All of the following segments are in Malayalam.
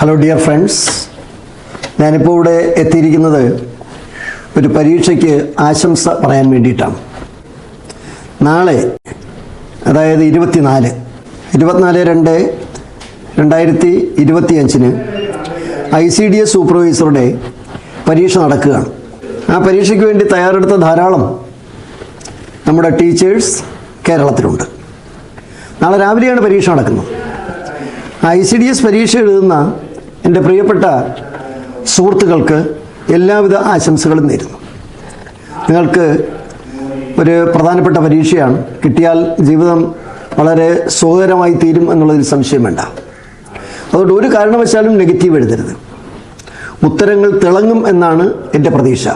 ഹലോ ഡിയർ ഫ്രണ്ട്സ് ഞാനിപ്പോൾ ഇവിടെ എത്തിയിരിക്കുന്നത് ഒരു പരീക്ഷയ്ക്ക് ആശംസ പറയാൻ വേണ്ടിയിട്ടാണ്. നാളെ അതായത് ഇരുപത്തിനാല് ഇരുപത്തിനാല് രണ്ട് രണ്ടായിരത്തി ഇരുപത്തി അഞ്ചിന് ഐ സി ഡി എസ് സൂപ്പർവൈസറുടെ പരീക്ഷ നടക്കുകയാണ്. ആ പരീക്ഷയ്ക്ക് വേണ്ടി തയ്യാറെടുത്ത ധാരാളം നമ്മുടെ ടീച്ചേഴ്സ് കേരളത്തിലുണ്ട്. നാളെ രാവിലെയാണ് പരീക്ഷ നടക്കുന്നത്. ഐ സി ഡി എസ് പരീക്ഷ എഴുതുന്ന എന്റെ പ്രിയപ്പെട്ട സുഹൃത്തുക്കൾക്ക് എല്ലാവിധ ആശംസകളും നേരുന്നു. നിങ്ങൾക്ക് ഒരു പ്രധാനപ്പെട്ട പരീക്ഷയാണ്. കിട്ടിയാൽ ജീവിതം വളരെ സുഖകരമായി തീരും എന്നുള്ളതിൽ സംശയം വേണ്ട. അതുകൊണ്ട് ഒരു കാരണവശാലും നെഗറ്റീവ് എഴുതരുത്. ഉത്തരങ്ങൾ തിളങ്ങും എന്നാണ് എന്റെ പ്രതീക്ഷ.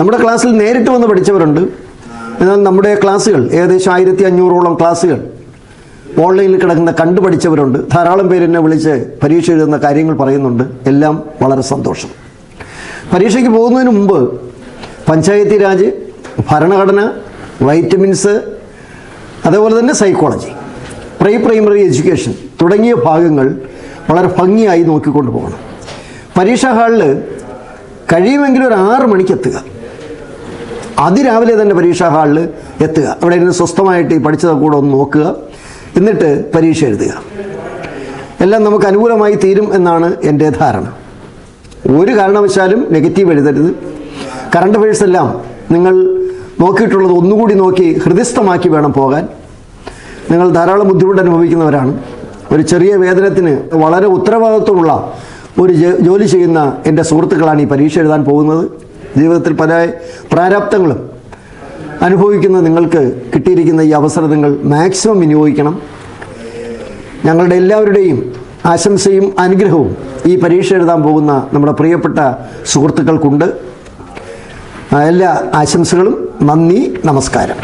നമ്മുടെ ക്ലാസ്സിൽ നേരിട്ട് വന്ന് പഠിച്ചവരുണ്ട്. എന്നാൽ നമ്മുടെ ക്ലാസ്സുകൾ ഏകദേശം ആയിരത്തി അഞ്ഞൂറോളം ക്ലാസ്സുകൾ ഓൺലൈനിൽ കിടക്കുന്ന കണ്ടുപഠിച്ചവരുണ്ട്. ധാരാളം പേര് എന്നെ വിളിച്ച് പരീക്ഷ എഴുതുന്ന കാര്യങ്ങൾ പറയുന്നുണ്ട്. എല്ലാം വളരെ സന്തോഷം. പരീക്ഷയ്ക്ക് പോകുന്നതിന് മുമ്പ് പഞ്ചായത്തി രാജ് ഭരണഘടന വൈറ്റമിൻസ് അതേപോലെ തന്നെ സൈക്കോളജി പ്രീ പ്രൈമറി എഡ്യൂക്കേഷൻ തുടങ്ങിയ ഭാഗങ്ങൾ വളരെ ഭംഗിയായി നോക്കിക്കൊണ്ട് പോകണം. പരീക്ഷാ ഹാളിൽ കഴിയുമെങ്കിൽ ഒരു ആറ് മണിക്ക് എത്തുക. അതിരാവിലെ തന്നെ പരീക്ഷാ ഹാളിൽ എത്തുക. അവിടെ ഇരുന്ന് സ്വസ്ഥമായിട്ട് ഈ പഠിച്ചത് കൂടെ ഒന്ന് നോക്കുക. എന്നിട്ട് പരീക്ഷ എഴുതുക. എല്ലാം നമുക്ക് അനുകൂലമായി തീരും എന്നാണ് എന്റെ ധാരണ. ഒരു കാരണവശാലും നെഗറ്റീവ് എഴുതരുത്. കറണ്ട് അഫയേഴ്സ് എല്ലാം നിങ്ങൾ നോക്കിയിട്ടുള്ളത് ഒന്നുകൂടി നോക്കി ഹൃദയസ്ഥമാക്കി വേണം പോകാൻ. നിങ്ങൾ ധാരാളം ബുദ്ധിമുട്ട് അനുഭവിക്കുന്നവരാണ്. ഒരു ചെറിയ വേതനത്തിന് വളരെ ഉത്തരവാദിത്വമുള്ള ഒരു ജോലി ചെയ്യുന്ന എന്റെ സുഹൃത്തുക്കളാണ് ഈ പരീക്ഷ എഴുതാൻ പോകുന്നത്. ജീവിതത്തിൽ പല പ്രാരാബ്ദങ്ങളും അനുഭവിക്കുന്ന നിങ്ങൾക്ക് കിട്ടിയിരിക്കുന്ന ഈ അവസരം നിങ്ങൾ മാക്സിമം വിനിയോഗിക്കണം. ഞങ്ങളുടെ എല്ലാവരുടെയും ആശംസയും അനുഗ്രഹവും ഈ പരീക്ഷ എഴുതാൻ പോകുന്ന നമ്മുടെ പ്രിയപ്പെട്ട സുഹൃത്തുക്കൾക്കുണ്ട്. എല്ലാ ആശംസകളും നന്ദി നമസ്കാരം.